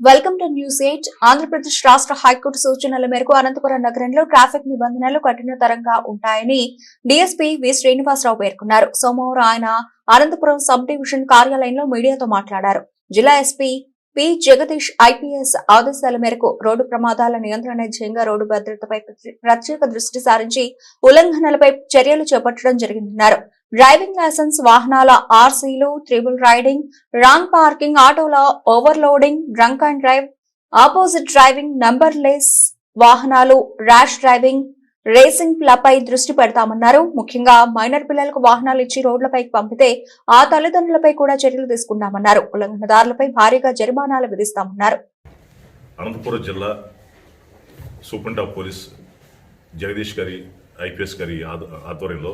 Welcome to news eight Andhra Pradesh రాష్ట్ర high court సూచనల మేరకు అనంతపురం నగరంలో ట్రాఫిక్ నిబంధనలు కఠినతరంగా ఉంటాయని డీఎస్పీ వి శ్రీనివాసరావు పేర్కొన్నారు. సోమవారం ఆయన అనంతపురం సబ్ డివిజన్ కార్యాలయంలో మీడియాతో మాట్లాడారు. జిల్లా ఎస్పీ పి జగదీష్ ఐపీఎస్ ఆదేశాల మేరకు రోడ్డు ప్రమాదాల నియంత్రణ ధ్యేయంగా రోడ్డు భద్రతపై ప్రత్యేక దృష్టి సారించి ఉల్లంఘనలపై చర్యలు చేపట్టడం జరిగిందన్నారు. డ్రైవింగ్ లైసెన్స్ వాహనాల ఆర్సీలు త్రిబుల్ రైడింగ్ రాంగ్ పార్కింగ్ ఆటోల overloading drunk and drive opposite driving number less వాహనాలు ర్యాష్ డ్రైవింగ్ రేసింగ్ లపై దృష్టి పెడతామన్నారు. ముఖ్యంగా మైనర్ పిల్లలకు వాహనాలు ఇచ్చి రోడ్లపైకి పంపితే ఆ తల్లిదండ్రులపై కూడా చర్యలు తీసుకుంటామన్నారు. ఉల్లంఘనదారులపై భారీగా జరిమానాలు విధిస్తామన్నారు. అనంతపురం జిల్లా సూపరింట్ ఆఫ్ పోలీస్ జగదీష్ గారి ఐపీఎస్ గారి ఆధ్వర్యంలో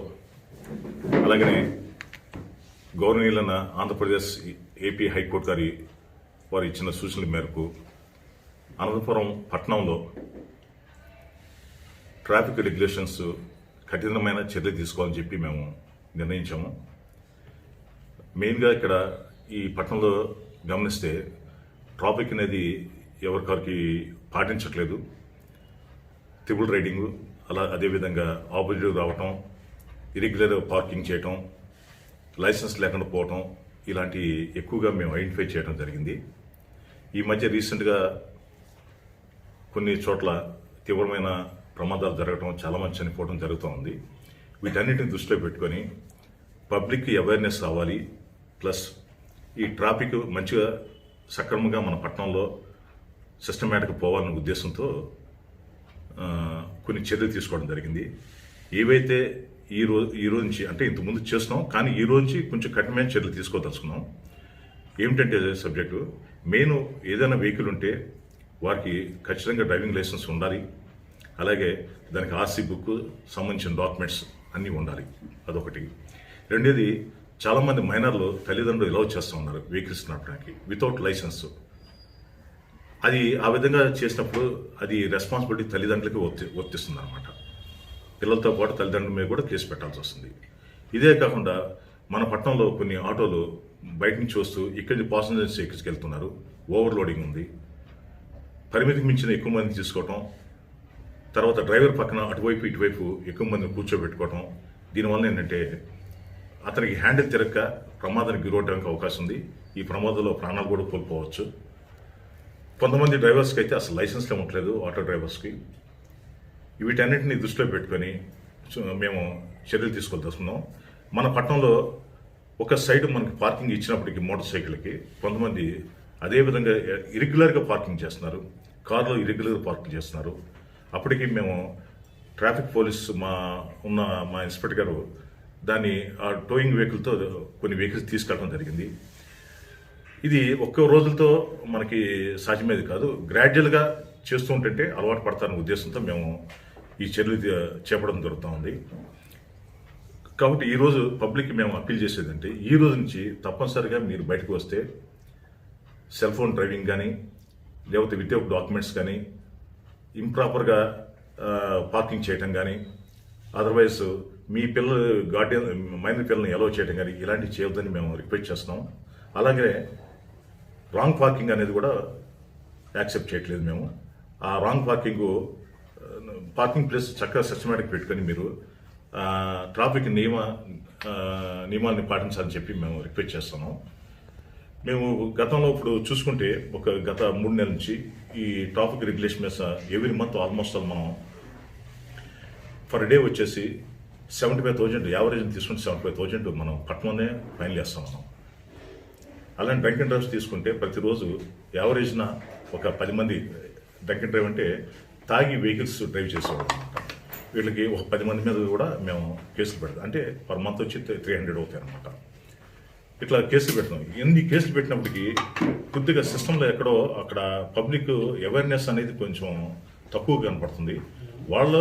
అలాగనే గౌరవనీయులైన ఆంధ్రప్రదేశ్ ఏపీ హైకోర్టు గారి వారు ఇచ్చిన సూచనల మేరకు అనంతపురం పట్టణంలో ట్రాఫిక్ రెగ్యులేషన్స్ కఠినమైన చర్యలు తీసుకోవాలని చెప్పి మేము నిర్ణయించాము. మెయిన్గా ఇక్కడ ఈ పట్టణంలో గమనిస్తే ట్రాఫిక్ అనేది ఎవరికరికి పాటించట్లేదు. ట్రిపుల్ రైడింగ్ అలా అదేవిధంగా ఆపోజిట్ రావటం ఇరెగ్యులర్ పార్కింగ్ చేయటం లైసెన్స్ లేకుండా పోవటం ఇలాంటి ఎక్కువగా మేము ఐడెంటిఫై చేయడం జరిగింది. ఈ మధ్య రీసెంట్గా కొన్ని చోట్ల తీవ్రమైన ప్రమాదాలు జరగటం చాలామంది చనిపోవడం జరుగుతూ ఉంది. వీటన్నిటిని దృష్టిలో పెట్టుకొని పబ్లిక్కి అవేర్నెస్ రావాలి. ప్లస్ ఈ ట్రాఫిక్ మంచిగా సక్రమంగా మన పట్టణంలో సిస్టమేటిక్ పోవాలనే ఉద్దేశంతో కొన్ని చర్యలు తీసుకోవడం జరిగింది. ఏవైతే ఈ రోజు ఈ రోజు నుంచి అంటే ఇంతకుముందు చేస్తున్నాం కానీ ఈ రోజు నుంచి కొంచెం కఠినమైన చర్యలు తీసుకోదలుచుకున్నాం. ఏమిటంటే సబ్జెక్టు మెయిన్ ఏదైనా వెహికల్ ఉంటే వారికి ఖచ్చితంగా డ్రైవింగ్ లైసెన్స్ ఉండాలి. అలాగే దానికి ఆర్సీ బుక్ సంబంధించిన డాక్యుమెంట్స్ అన్నీ ఉండాలి. అదొకటి. రెండేది చాలామంది మైనర్లు తల్లిదండ్రులు ఇలా చేస్తూ ఉన్నారు వెహికల్స్ నడపడానికి వితౌట్ లైసెన్స్. అది ఆ విధంగా చేసినప్పుడు అది రెస్పాన్సిబిలిటీ తల్లిదండ్రులకి వర్తి వర్తిస్తుంది అనమాట పిల్లలతో పాటు తల్లిదండ్రుల మీద కూడా కేసు పెట్టాల్సి వస్తుంది. ఇదే కాకుండా మన పట్టణంలో కొన్ని ఆటోలు బయట నుంచి వస్తూ ఇక్కడి నుంచి పాసెంజర్స్ ఎక్కించుకెళ్తున్నారు ఓవర్లోడింగ్ ఉంది. పరిమితికి మించిన ఎక్కువ మంది తీసుకోవటం తర్వాత డ్రైవర్ పక్కన అటువైపు ఇటువైపు ఎక్కువ మందిని కూర్చోబెట్టుకోవటం దీనివల్ల ఏంటంటే అతనికి హ్యాండిల్ తిరగక ప్రమాదానికి గురవడానికి అవకాశం ఉంది. ఈ ప్రమాదంలో ప్రాణాలు కూడా కోల్పోవచ్చు. కొంతమంది డ్రైవర్స్కి అయితే అసలు లైసెన్స్లే ఉండలేదు ఆటో డ్రైవర్స్కి. వీటన్నిటిని దృష్టిలో పెట్టుకొని మేము చర్యలు తీసుకొస్తున్నాం మన పట్టణంలో ఒక సైడ్ మనకి పార్కింగ్ ఇచ్చినప్పటికీ మోటార్ సైకిల్కి కొంతమంది అదేవిధంగా ఇరెగ్యులర్గా పార్కింగ్ చేస్తున్నారు. కార్లో ఇరెగ్యులర్గా పార్కింగ్ చేస్తున్నారు. అప్పటికి మేము ట్రాఫిక్ పోలీస్ మా ఉన్న మా ఇన్స్పెక్టర్ గారు దాన్ని ఆ టోయింగ్ వెహికల్తో కొన్ని వెహికల్స్ తీసుకెళ్ళడం జరిగింది. ఇది ఒక్క రోజులతో మనకి సాధ్యమేది కాదు. గ్రాడ్యువల్గా చేస్తూ ఉంటుంటే అలవాటు పడతారనే ఉద్దేశంతో మేము ఈ చర్యలు చేపడం చేపట్టడం జరుగుతూ ఉంది. కాబట్టి ఈరోజు పబ్లిక్కి మేము అప్పీల్ చేసేదంటే ఈ రోజు నుంచి తప్పనిసరిగా మీరు బయటకు వస్తే సెల్ ఫోన్ డ్రైవింగ్ కానీ లేకపోతే వితౌట్ డాక్యుమెంట్స్ కానీ ఇంప్రాపర్గా పార్కింగ్ చేయటం కానీ అదర్వైజ్ మీ పిల్లలు గార్డియన్ మైనర్ పిల్లల్ని ఎలో చేయడం కానీ ఇలాంటివి చేయొద్దని మేము రిక్వెస్ట్ చేస్తున్నాం. అలాగే రాంగ్ పార్కింగ్ అనేది కూడా యాక్సెప్ట్ చేయట్లేదు మేము. ఆ రాంగ్ పార్కింగ్ పార్కింగ్ ప్లేస్ చక్కగా సిస్టమేటిక్ పెట్టుకొని మీరు ట్రాఫిక్ నియమ ఆ, నియమాల్ని పాటించాలని చెప్పి మేము రిక్వెస్ట్ చేస్తున్నాం. మేము గతంలో ఇప్పుడు చూసుకుంటే ఒక గత మూడు నెలల నుంచి ఈ ట్రాఫిక్ రెగ్యులేషన్ మీద ఎవ్రీ మంత్ ఆల్మోస్ట్ ఆల్ మనం ఫర్ డే వచ్చేసి సెవెంటీ ఫైవ్ థౌజండ్ యావరేజ్ తీసుకుంటే సెవెంటీ ఫైవ్ థౌజండ్ మనం పట్టణంలోనే ఫైనల్ చేస్తాం మనం. అలాంటి డ్రంక్ అండ్ డ్రైవ్స్ తీసుకుంటే ప్రతిరోజు యావరేజ్న ఒక పది మంది డ్రంక్ అండ్ డ్రైవ్ అంటే తాగి వెహికల్స్ డ్రైవ్ చేసేవాళ్ళు అనమాట వీళ్ళకి ఒక పది మంది మీద కూడా మేము కేసులు పెడతాం. అంటే పర్ మంత్ వచ్చి త్రీ హండ్రెడ్ అవుతాయి అనమాట ఇట్లా కేసులు పెడతాం ఎన్ని కేసులు పెట్టినప్పటికీ కొద్దిగా సిస్టంలో ఎక్కడో అక్కడ పబ్లిక్ అవేర్నెస్ అనేది కొంచెం తక్కువ కనపడుతుంది. వాళ్ళు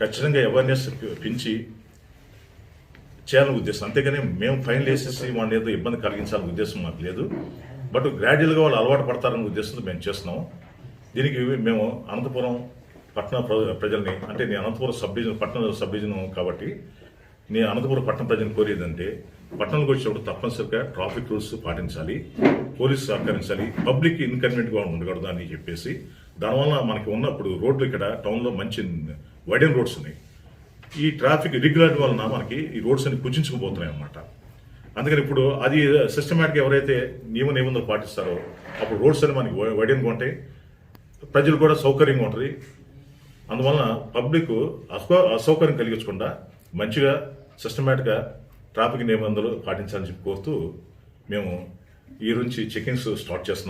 ఖచ్చితంగా అవేర్నెస్ పెంచి చేయాలని ఉద్దేశం. అంతేగాని మేము ఫైన్ వేసేసి వాళ్ళని ఏదో ఇబ్బంది కలిగించాలని ఉద్దేశం మాకు లేదు. బట్ గ్రాడ్యువల్గా వాళ్ళు అలవాటు పడతారనే ఉద్దేశంతో మేము చేస్తున్నాం. దీనికి మేము అనంతపురం పట్టణ ప్రజల్ని అంటే నేను అనంతపురం సబ్ డివిజన్ పట్టణ సబ్ డివిజన్ కాబట్టి నేను అనంతపురం పట్టణ ప్రజలను కోరేదంటే పట్టణంలోకి వచ్చినప్పుడు తప్పనిసరిగా ట్రాఫిక్ రూల్స్ పాటించాలి పోలీసు సహకరించాలి పబ్లిక్ ఇన్కన్వీనియంట్గా ఉండకూడదు అని చెప్పేసి దానివల్ల మనకి ఉన్నప్పుడు రోడ్లు ఇక్కడ టౌన్లో మంచి వైడెన్ రోడ్స్ ఉన్నాయి. ఈ ట్రాఫిక్ ఇరిగ్యులారిటీ వలన మనకి ఈ రోడ్స్ అన్ని కుచించుకుపోతున్నాయి అన్నమాట. అందుకని ఇప్పుడు అది సిస్టమేటిక్గా ఎవరైతే నియమ నిబంధనలు పాటిస్తారో అప్పుడు రోడ్స్ అని మనకి వైడెన్గా ఉంటాయి. ప్రజలు కూడా సౌకర్యంగా ఉంటుంది. అందువలన పబ్లిక్ అసౌ అసౌకర్యం కలిగించకుండా మంచిగా సిస్టమేటిక్గా ట్రాఫిక్ నిబంధనలు పాటించాలని చెప్పి కోరుతూ మేము ఈ నుంచి చెకింగ్స్ స్టార్ట్ చేస్తున్నాం.